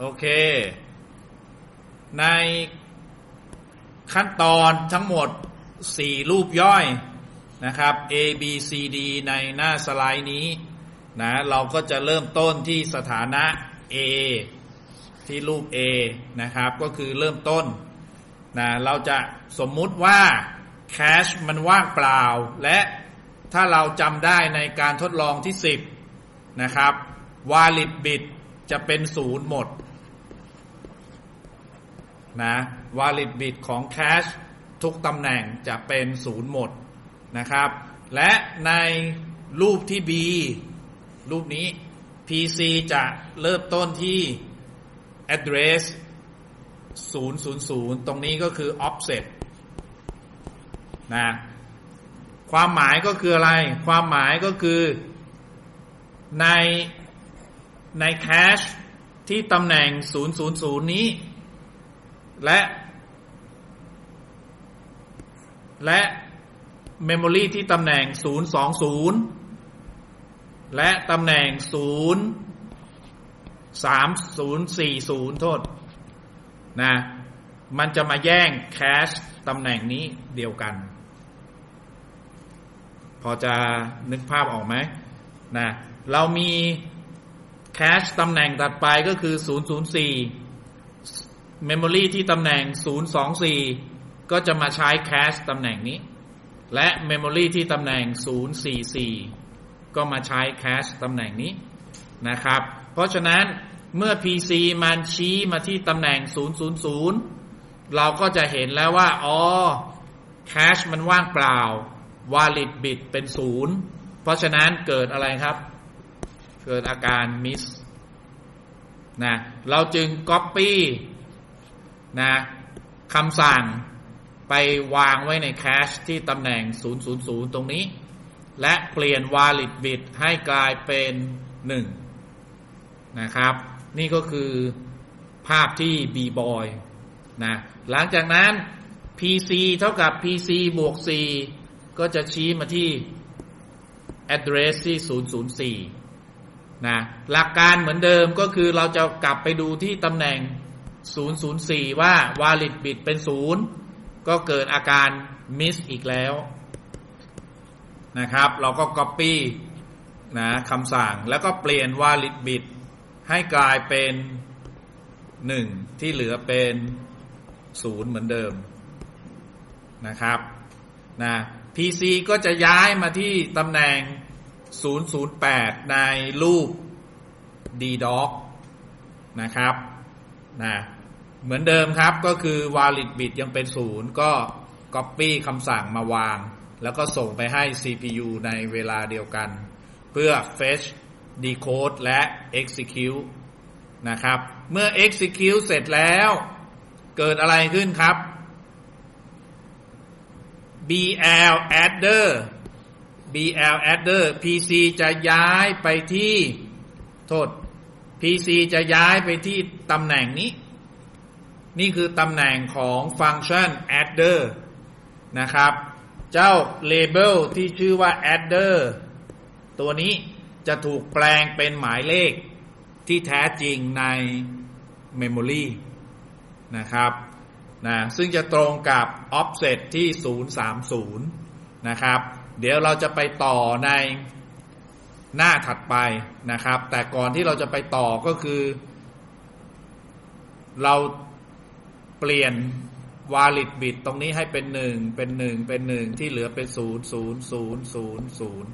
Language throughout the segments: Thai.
โอเค ในขั้นตอนทั้งหมด 4 รูปย่อยนะครับ A B C D ในหน้าสไลด์นี้นะเราก็จะเริ่มต้นที่สถานะ A ที่รูป A นะครับ ก็คือเริ่มต้นนะเราจะสมมุติว่า cache มันว่างเปล่า และถ้าเราจำได้ในการทดลองที่ 10 นะครับ valid bit จะเป็นศูนย์หมด นะ valid bit ของ cache ทุกตำแหน่งจะเป็นศูนย์หมดนะครับ และในรูปที่ B รูปนี้ PC จะเริ่มต้นที่ address 000 ตรงนี้ก็คือ offset นะความหมายก็คืออะไร ความหมายก็คือในใน cache ที่ตำแหน่ง 000 นี้ และ และ memory ที่ตำแหน่ง 020 และตำแหน่ง 03040 โทษนะมันจะมาแย่ง cache ตำแหน่งนี้เดียวกัน พอจะนึกภาพออกไหมนะเรามีแคชตำแหน่งถัดไปก็คือ 004 Memory ที่ตำแหน่ง 024 ก็จะมาใช้แคชตำแหน่งนี้ และ Memory ที่ตำแหน่ง 044 ก็มาใช้แคชตำแหน่งนี้นะครับ เพราะฉะนั้นเมื่อ PC มันชี้มาที่ตำแหน่ง 000 เราก็จะเห็นแล้วว่า อ๋อ แคชมันว่างเปล่า valid bit เป็นศูนย์เพราะฉะนั้นเกิดอะไรครับ เกิดอาการ miss นะ เราจึง copy นะคำสั่งไปวางไว้ในแคชที่ตำแหน่ง 000 ตรงนี้ และเปลี่ยน valid bit ให้กลายเป็น 1 นะครับ นี่ก็คือภาพที่ b-boy นะหลังจากนั้น PC เท่ากับ PC บวก 4 ก็จะชี้มาที่ address ที่ 004 นะหลักการเหมือนเดิมก็คือเราจะกลับไปดูที่ตำแหน่ง 004 ว่า valid bit เป็น0ก็เกิดอาการ miss อีกแล้วนะครับ เราก็ copy นะคำสั่งแล้วก็เปลี่ยน valid bit ให้กลายเป็น 1 ที่เหลือเป็น0เหมือนเดิมนะครับนะ PC ก็จะย้ายมาที่ตำแหน่ง 008 ในรูป DDoS นะครับนะ เหมือนเดิมครับก็คือ valid bit ยังเป็น0ก็ copy คำสั่งมาวาง แล้วก็ส่งไปให้ CPU ในเวลาเดียวกัน เพื่อ fetch decode และ execute นะครับ เมื่อ execute เสร็จแล้ว เกิดอะไรขึ้นครับ BL adder BL adder PC จะย้ายไปที่โทษ PC จะย้ายไปที่ตำแหน่งนี้ นี่คือตำแหน่งของฟังก์ชัน adder นะครับ เจ้า label ที่ชื่อว่า adder ตัวนี้จะถูกแปลงเป็นหมายเลขที่แท้จริงใน memory นะครับนะซึ่งจะตรงกับ offset ที่ 030 นะครับ เดี๋ยวเราจะไปต่อในหน้าถัดไปนะครับ แต่ก่อนที่เราจะไปต่อก็คือ เรา เปลี่ยน valid bit ตรงนี้ให้เป็น1เป็น1เป็น1ที่เหลือเป็น0 0 0 0 0นย์ศูนย์ศูนย์ศูนย์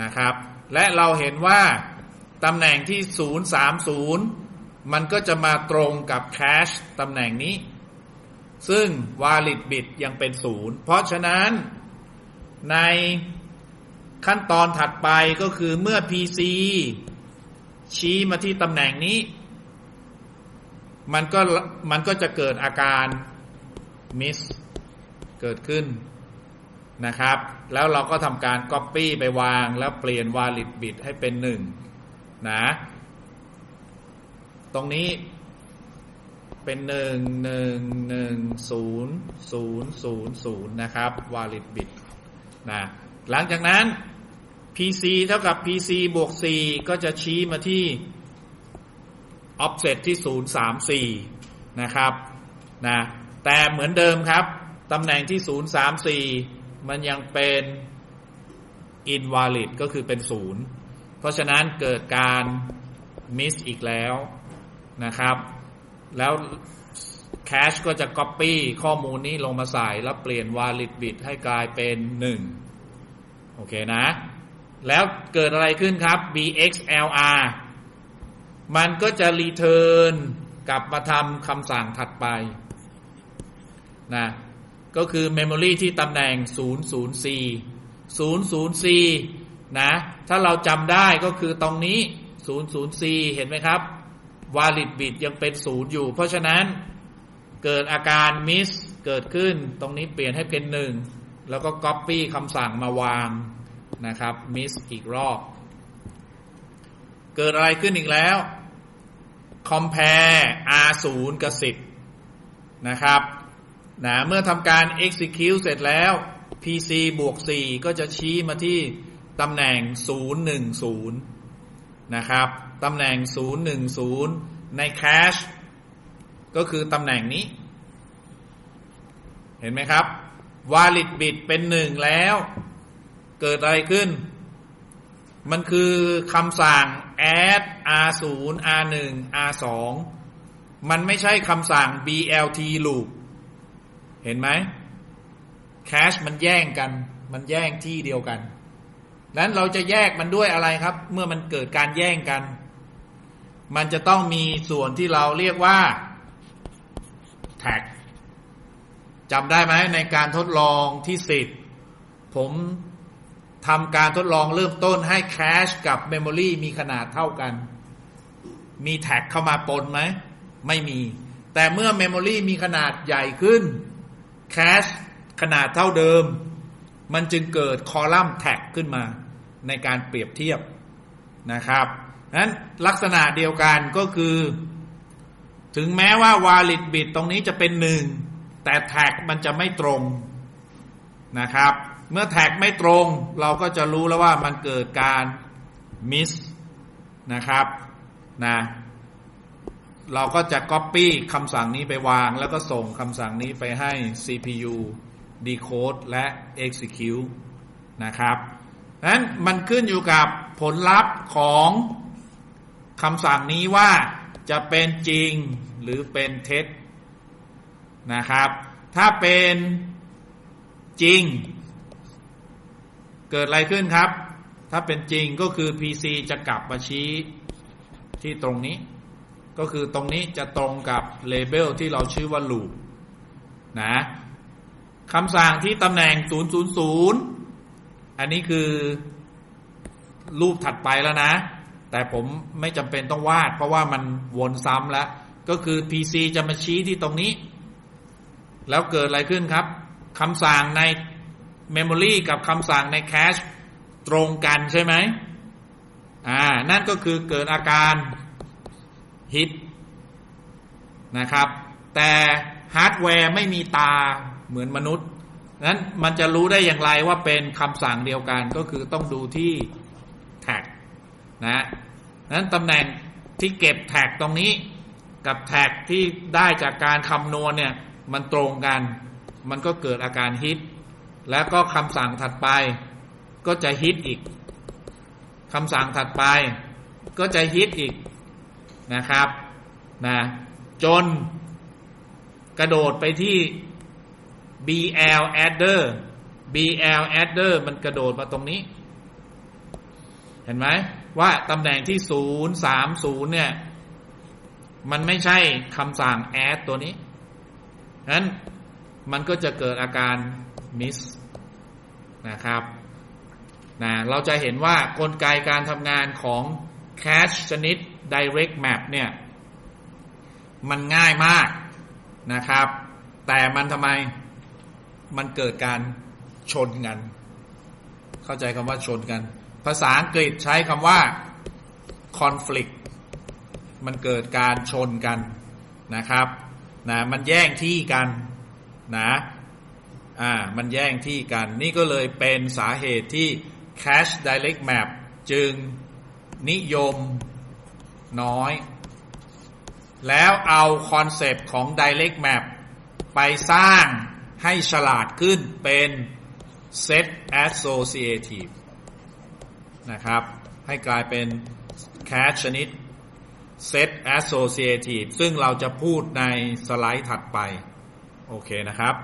นะครับ และเราเห็นว่าตำแหน่งที่030มันก็จะมาตรงกับ cache ตำแหน่งนี้ ซึ่ง valid bit ยังเป็นศูนย์เพราะฉะนั้นในขั้นตอนถัดไปก็คือเมื่อ PC ชี้มาที่ตำแหน่งนี้ มันก็มันก็จะเกิดอาการ miss เกิดขึ้นนะครับ แล้วเราก็ทำการ copy ไปวางแล้วเปลี่ยน valid bit ให้เป็นหนึ่งนะตรงนี้เป็นหนึ่งหนึ่งหนึ่งศูนย์ศูนย์ศูนย์ศูนย์นะครับ valid bit นะหลังจากนั้น PC เท่ากับ PC บวก4ก็จะชี้มาที่ offset ที่ 034 นะครับนะแต่เหมือนเดิมครับ ตำแหน่งที่ 034 มันยังเป็น invalid ก็คือเป็น 0 เพราะฉะนั้นเกิดการ miss อีกแล้วนะครับ แล้ว cache ก็จะ copy ข้อมูลนี้ลงมาใส่แล้วเปลี่ยน valid bit ให้กลายเป็น 1 โอเคนะ แล้วเกิดอะไรขึ้นครับ bxlr มันก็จะ return กลับมาทำคำสั่งถัดไปนะก็คือ memory ที่ตำแหน่ง 004 004นะ ถ้าเราจำได้ก็คือตรงนี้ 004เห็นไหมครับ valid bit ยังเป็น 0 อยู่ เพราะฉะนั้นเกิดอาการ miss เกิดขึ้น ตรงนี้เปลี่ยนให้เป็น 1 แล้วก็ copy คำสั่งมาวางนะครับ miss อีกรอบ เกิดอะไรขึ้นอีกแล้ว compare R0 กับ 10 นะครับนะเมื่อทำการ execute เสร็จแล้ว PC บวก 4 ก็จะชี้มาที่ตำแหน่ง 010 นะครับตำแหน่ง 010 ใน cache ก็คือตำแหน่งนี้ เห็นไหมครับ valid bit เป็น1แล้ว เกิดอะไรขึ้น มันคือคำสั่ง add r0 r1 r2 มันไม่ใช่คำสั่ง blt loop เห็นไหม cache มันแย่งกัน มันแย่งที่เดียวกันนั้นเราจะแยกมันด้วยอะไรครับ เมื่อมันเกิดการแย่งกัน มันจะต้องมีส่วนที่เราเรียกว่า tag จำได้ไหมในการทดลองที่สิบผม ทำการทดลองเริ่มต้นให้ cache กับ memory มีขนาดเท่ากัน มีแท็กเข้ามาปนไหม ไม่มี แต่เมื่อ memory มีขนาดใหญ่ขึ้น cache ขนาดเท่าเดิม มันจึงเกิดคอลัมน์แท็กขึ้นมา ในการเปรียบเทียบนะครับนั้นลักษณะเดียวกันก็คือ ถึงแม้ว่า valid bit ตรงนี้จะเป็นหนึ่งแต่แท็กมันจะไม่ตรงนะครับ เมื่อแท็กไม่ตรง เราก็จะรู้แล้วว่ามันเกิดการ miss นะครับนะเราก็จะ copy คำสั่งนี้ไปวาง แล้วก็ส่งคำสั่งนี้ไปให้ CPU decode และ execute นะครับนั้นมันขึ้นอยู่กับผลลัพธ์ของคำสั่งนี้ว่าจะเป็นจริงหรือเป็นเท็จนะครับ ถ้าเป็นจริง เกิดอะไรขึ้นครับ ถ้าเป็นจริงก็คือ PC จะกลับมาชี้ที่ตรงนี้ ก็คือตรงนี้จะตรงกับเลเบลที่เราชื่อว่า loop นะคำสั่งที่ตำแหน่ง 000 อันนี้คือรูปถัดไปแล้วนะ แต่ผมไม่จำเป็นต้องวาด เพราะว่ามันวนซ้ำแล้ว ก็คือ PC จะมาชี้ที่ตรงนี้ แล้วเกิดอะไรขึ้นครับคำสั่งใน Memory กับคำสั่งใน Cache ตรงกันใช่ไหมอ่า นั่นก็คือเกิดอาการฮิตนะครับ แต่ฮาร์ดแวร์ไม่มีตาเหมือนมนุษย์นั้นมันจะรู้ได้อย่างไรว่าเป็นคำสั่งเดียวกันก็คือต้องดูที่แท็กนะนั้นตำแหน่งที่เก็บแท็กตรงนี้กับแท็กที่ได้จากการคำนวณเนี่ย มันตรงกัน มันก็เกิดอาการฮิต แล้วก็คำสั่งถัดไป ก็จะฮิตอีกคำสั่งถัดไป ก็จะฮิตอีกนะครับนะจนกระโดดไปที่ BL adder BL adder มันกระโดดมาตรงนี้ เห็นไหมว่าตำแหน่งที่ 030 เนี่ย มันไม่ใช่คำสั่ง add ตัวนี้นั้นมันก็จะเกิดอาการ miss นะครับนะเราจะเห็นว่ากลไกการทำงานของ cache ชนิด direct map เนี่ย มันง่ายมากนะครับ แต่มันทำไมมันเกิดการชนกัน เข้าใจคำว่าชนกัน ภาษาอังกฤษใช้คำว่า conflict มันเกิดการชนกันนะครับนะมันแย่งที่กันนะ อ่ามันแย่งที่กัน นี่ก็เลยเป็นสาเหตุที่ cache direct map จึงนิยมน้อย แล้วเอาคอนเซปต์ของ Direct Map ไปสร้างให้ฉลาดขึ้นเป็น Set Associative นะครับ ให้กลายเป็น Cache ชนิด Set Associative ซึ่งเราจะพูดในสไลด์ถัดไป โอเคนะครับ